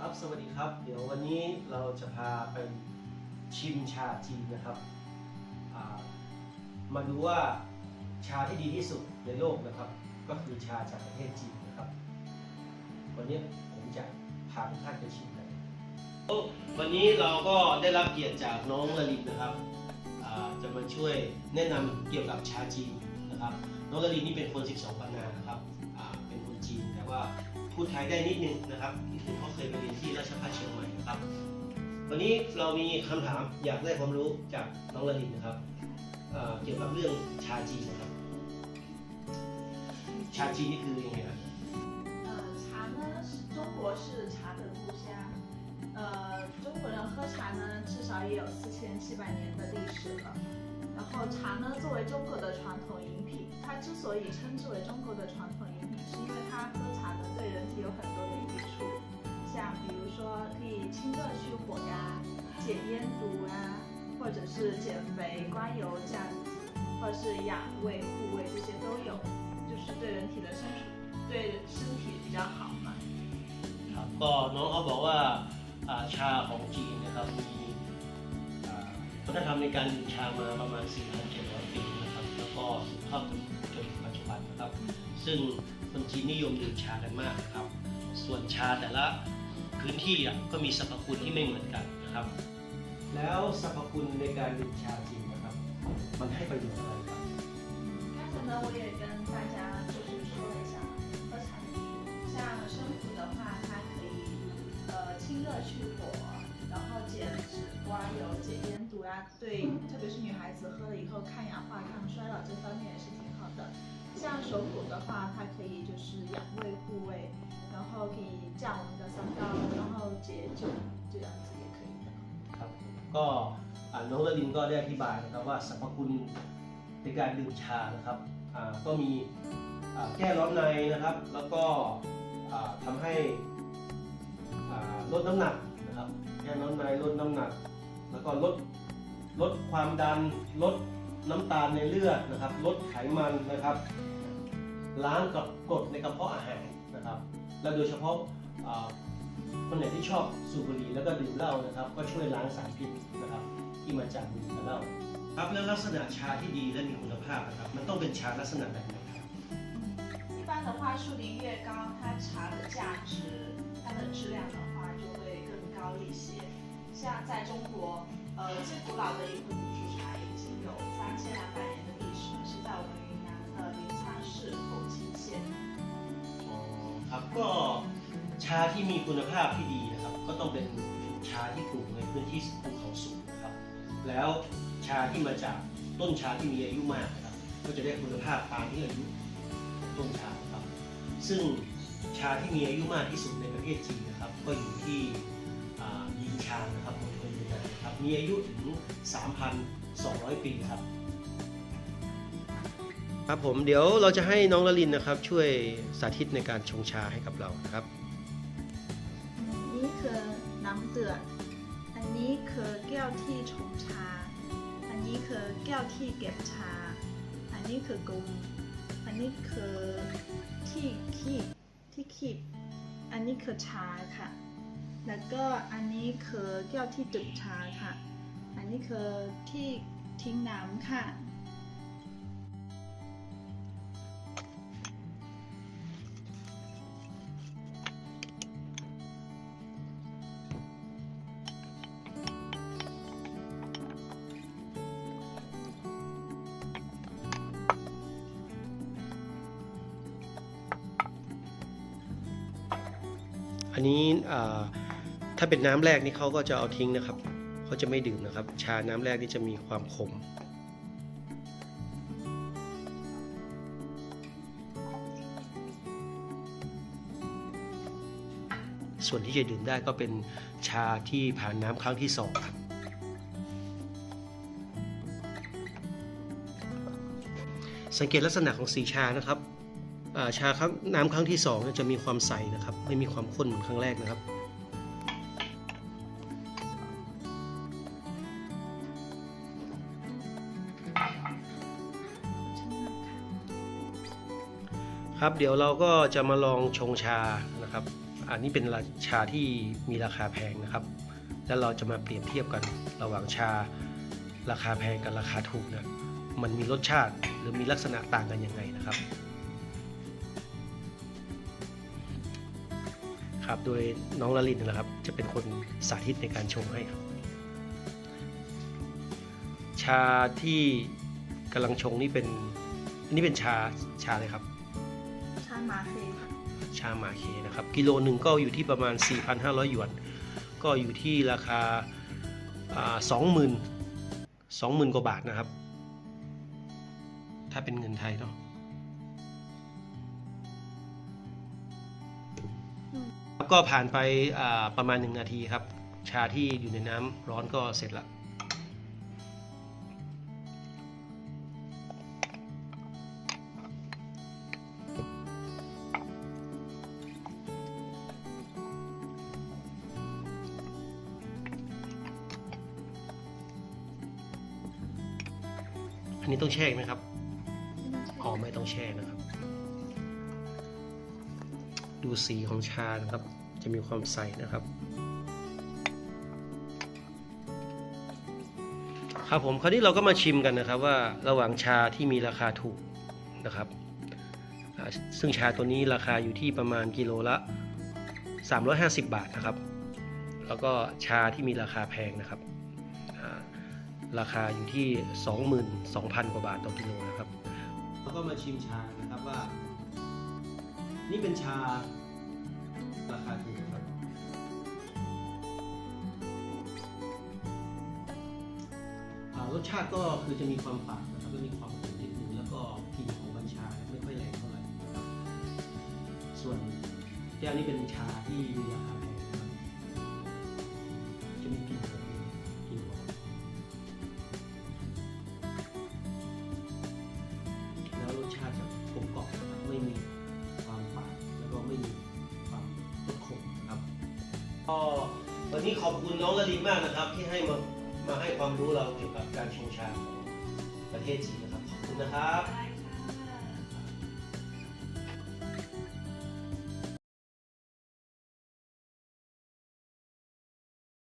ครับสวัสดีครับ เดี๋ยววันนี้เราจะพาไปชิมชาจีนนะครับามาดูว่าชาที่ดีที่สุดในโลกนะครับ ก็คือชาจากประเทศจีนนะครับ วันนี้ผมจะพาทุกท่านไปชิมกันวันนี้เราก็ได้รับเกียรติจากน้องละลินนะครับจะมาช่วยแนะนำเกี่ยวกับชาจีนนะครับ น้องละลินนี่เป็นคน 12 ปันนานะครับอ่าเป็นคนจีนแต่ว่าพูดไทยได้นิดนึงนะครับที่เขาเคยไปเรียนที่ราชภัฏเชียงใหม่นะครับ วันนี้เรามีคำถามอยากได้ความรู้จากน้องละลินนะครับอ่าเกี่ยวกับเรื่องชาจีนนะครับ ชาจีนนี่คือยังไงครับ 呃，茶呢，是中国是茶的故乡。呃，中国人喝茶呢，至少也有四千七百年的历史了。然后茶呢，作为中国的传统饮品，它之 所以称之为中国的传统饮品，是因为它喝茶呢对人体有很多的益处，像比如说可以清热去火呀、解烟毒啊，或者是减肥、刮油这样子，或者是养胃护胃这些都有，就是对人体的身体对身体比较好嘛。 ครับก็น้องเขาบอกว่าอ่าชาของจีนนะครับมีอ่าวัฒนธรรมในการดื่มชามาประมาณ 4,700 ซึ่งคนจีนนิยมดื่มชากันมากนะครับ ส่วนชาแต่ละพื้นที่อ่ะก็มีสรรพคุณที่ไม่เหมือนกันนะครับ แล้วสรรพคุณในการดื่มชาจีนนะครับ มันให้ประโยชน์อะไรครับ 刚才呢，我也跟大家就是说了一下喝茶的意义。像生普的话，它可以呃清热去火，然后减脂、刮油、解烟毒啊，对，特别是女孩子喝了以后抗氧化、抗衰老这方面也是挺好 的。像手鼓的话，它可以就是养胃护胃，然后可以降我们的三高，然后解酒，这样子也可以的。 ครับก็อ่าน้องละลินก็ได้อธิบายนะครับว่าสรรพคุณในการดื่มชานะครับอ่าก็มีอ่าแก้ร้อนในนะครับ แล้วก็อ่าทำให้อ่าลดน้ำหนักนะครับแก้ร้อนในลดน้ำหนัก แล้วก็ลดลดความดันลด น้ำตาลในเลือดนะครับ ลดไขมันนะครับ ล้างกับกรดในกระเพาะอาหารนะครับ และโดยเฉพาะอ่า คนไหนที่ชอบสูบบุหรี่แล้วก็ดื่มเหล้านะครับ ก็ช่วยล้างสารพิษนะครับ ที่มาจากบุหรี่กับเหล้าครับแล้วลักษณะชาที่ดีและมีคุณภาพนะครับ มันต้องเป็นชาลักษณะแบบไหนครับ 一般的话，树龄越高，它茶的价值、它的质量的话就会更高一些。 像在中国，呃，最古老的一壶古树茶已经有三千两百年的历史了，是在我们云南的临沧市口津县。 อ๋อครับก็ชาที่มีคุณภาพที่ดีนะครับ ก็ต้องเป็นชาที่ปลูกในพื้นที่ภูเขาสูงนะครับ แล้วชาที่มาจากต้นชาที่มีอายุมากนะครับ ก็จะได้คุณภาพตามที่อายุของต้นชาครับ ซึ่งชาที่มีอายุมากที่สุดในประเทศจีนนะครับ ก็อยู่ที่อ่ ายินชานนะครับมณฑลยูนานนะครับมีอายุถึง 3,200 ปีครับ ครับผมเดี๋ยวเราจะให้น้องละลินนะครับ ช่วยสาธิตในการชงชาให้กับเรานะครับ นี่คือน้ำเดือด อันนี้คือแก้วที่ชงชา อันนี้คือแก้วที่เก็บชา อันนี้คือกลมอันนี้คือที่คีบที่คีบ อันนี้คือชาค่ะ แล้วก็อันนี้คือแก้วที่ดื่มชาค่ะ อันนี้คือที่ทิ้งน้ำค่ะ อันนี้อ่า ถ้าเป็นน้ำแรกนี่เขาก็จะเอาทิ้งนะครับเขาจะไม่ดื่มนะครับ ชาน้ำแรกนี่จะมีความขม ส่วนที่จะดื่มได้ก็เป็นชาที่ผ่านน้ำครั้งที่สองครับสังเกตลักษณะของสีชานะครับ ชาครั้งน้ำครั้งที่สองจะมีความใสนะครับ ไม่มีความข้นเหมือนครั้งแรกนะครับ ครับเดี๋ยวเราก็จะมาลองชงชานะครับ อันนี้เป็นราชาที่มีราคาแพงนะครับ แล้วเราจะมาเปรียบเทียบกันระหว่างชา ราคาแพงกับราคาถูกนี่ยมันมีรสชาติหรือมีลักษณะต่างกันยังไงนะครับ ครับโดยน้องละลินนะครับ จะเป็นคนสาธิตในการชงให้ครับ ชาที่กำลังชงนี่เป็นอันนี้เป็นชาชาอะไรครับามาเฟ่ค่ะชาหมาเคนะครับ กิโลหนึ่งก็อยู่ที่ประมาณ 4,500 หยวน ก็อยู่ที่ราคาสองหมื่นสองหมื่นกว่าบาทนะครับ ถ้าเป็นเงินไทยเนาะแล้วก็ผ่านไปอ่าประมาณหนึ่งนาทีครับ ชาที่อยู่ในน้ำร้อนก็เสร็จละ อันนี้ต้องแช่ไหมครับอ๋อไม่ต้องแช่นะครับ ดูสีของชานะครับ จะมีความใสนะครับ ครับผมคราวนี้เราก็มาชิมกันนะครับว่าระหว่างชาที่มีราคาถูกนะครับอ่าซึ่งชาตัวนี้ราคาอยู่ที่ประมาณกิโลละ 350 บาทนะครับ แล้วก็ชาที่มีราคาแพงนะครับอ่า ราคาอยู่ที่ 22,000 กว่าบาทต่อกิโลนะครับเราก็มาชิมชานะครับว่า นี่เป็นชาราคาถูกครับ รสชาติก็คือจะมีความฝาดนะครับและมีความขมนิดนึงแล้วก็กลิ่นของใบชาไม่ค่อยแรงเท่าไหร่นะครับส่วนแก้วนี้เป็นชาที่มีราคา วันนี้ขอบคุณน้องละลินมากนะครับ ที่ให้มามาให้ความรู้เราเกี่ยวกับการชงชาของประเทศจีนนะครับ ขอบคุณนะครับ